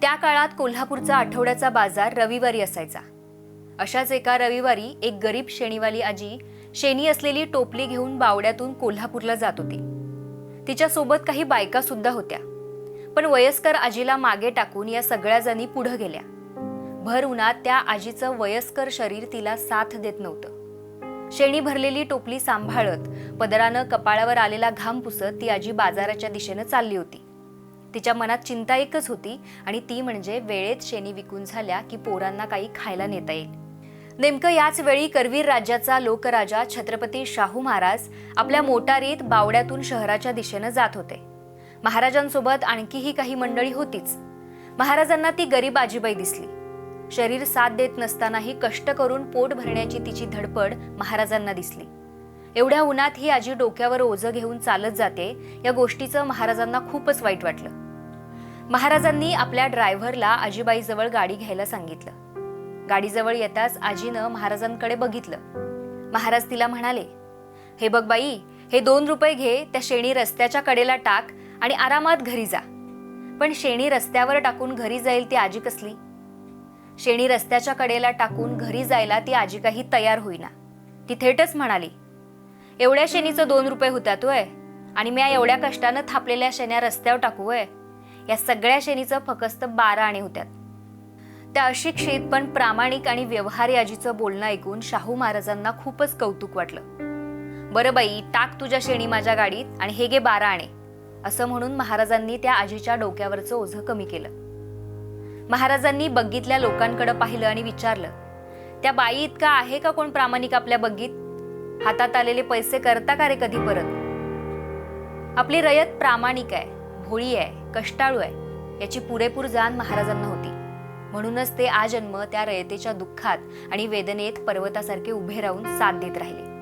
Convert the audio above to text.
त्या काळात कोल्हापूरचा आठवड्याचा बाजार रविवारी असायचा. अशाच एका रविवारी एक गरीब शेणीवाली आजी शेणी असलेली टोपली घेऊन बावड्यातून कोल्हापूरला जात होती. तिच्यासोबत काही बायका सुद्धा होत्या. पण वयस्कर आजीला मागे टाकून या सगळ्या जणी पुढे गेल्या. भर उन्हात त्या आजीचं वयस्कर शरीर तिला साथ देत नव्हतं. शेणी भरलेली टोपली सांभाळत पदरानं कपाळावर आलेला घाम पुसत ती आजी बाजाराच्या दिशेनं चालली होती. तिच्या मनात चिंता एकच होती आणि ती म्हणजे वेळेत शेणी विकून झाल्या की पोरांना काही खायला नेता येईल. नेमकं याच वेळी करवीर राज्याचा लोकराजा छत्रपती शाहू महाराज आपल्या मोटारीत बावड्यातून शहराच्या दिशेनं जात होते. महाराजांसोबत आणखीही काही मंडळी होतीच. महाराजांना ती गरीब आजीबाई दिसली. शरीर साथ देत नसतानाही कष्ट करून पोट भरण्याची तिची धडपड महाराजांना दिसली. एवढ्या उन्हात ही आजी डोक्यावर ओझं घेऊन चालत जाते या गोष्टीचं महाराजांना खूपच वाईट वाटलं. महाराजांनी आपल्या ड्रायव्हरला आजीबाईजवळ गाडी घ्यायला सांगितलं. गाडीजवळ येताच आजीनं महाराजांकडे बघितलं. महाराज तिला म्हणाले हे बघ बाई हे दोन रुपये घे त्या शेणी रस्त्याच्या कडेला टाक आणि आरामात घरी जा. पण शेणी रस्त्यावर टाकून घरी जाईल ती आजी कसली? शेणी रस्त्याच्या कडेला टाकून घरी जायला ती आजी काही तयार होईना. ती थेटच म्हणाली एवढ्या शेणीचं दोन रुपये होतात वय आणि मी या एवढ्या कष्टानं थापलेल्या शेण्या रस्त्यावर टाकू वय या सगळ्या शेणीचं फकस्त बारा आणे होत्यात. त्या अशिक्षित पण प्रामाणिक आणि व्यवहारी आजीचं बोलणं ऐकून शाहू महाराजांना खूपच कौतुक वाटलं. बरं बाई टाक तुझ्या शेणी माझ्या गाडीत आणि हे गे बारा आणे असं म्हणून महाराजांनी त्या आजीच्या डोक्यावरचं ओझं कमी केलं. महाराजांनी बग्गीतल्या लोकांकडे पाहिलं आणि विचारलं त्या बाई इतका आहे का कोण प्रामाणिक आपल्या बग्गीत? हातात आलेले पैसे करता का रे कधी परत? आपली रयत प्रामाणिक आहे भोळी आहे कष्टाळू आहे. याची पुरेपूर जाण महाराजांना होती. म्हणूनच ते आजन्म त्या रयतेच्या दुःखात आणि वेदनेत पर्वतासारखे उभे राहून साथ देत राहिले.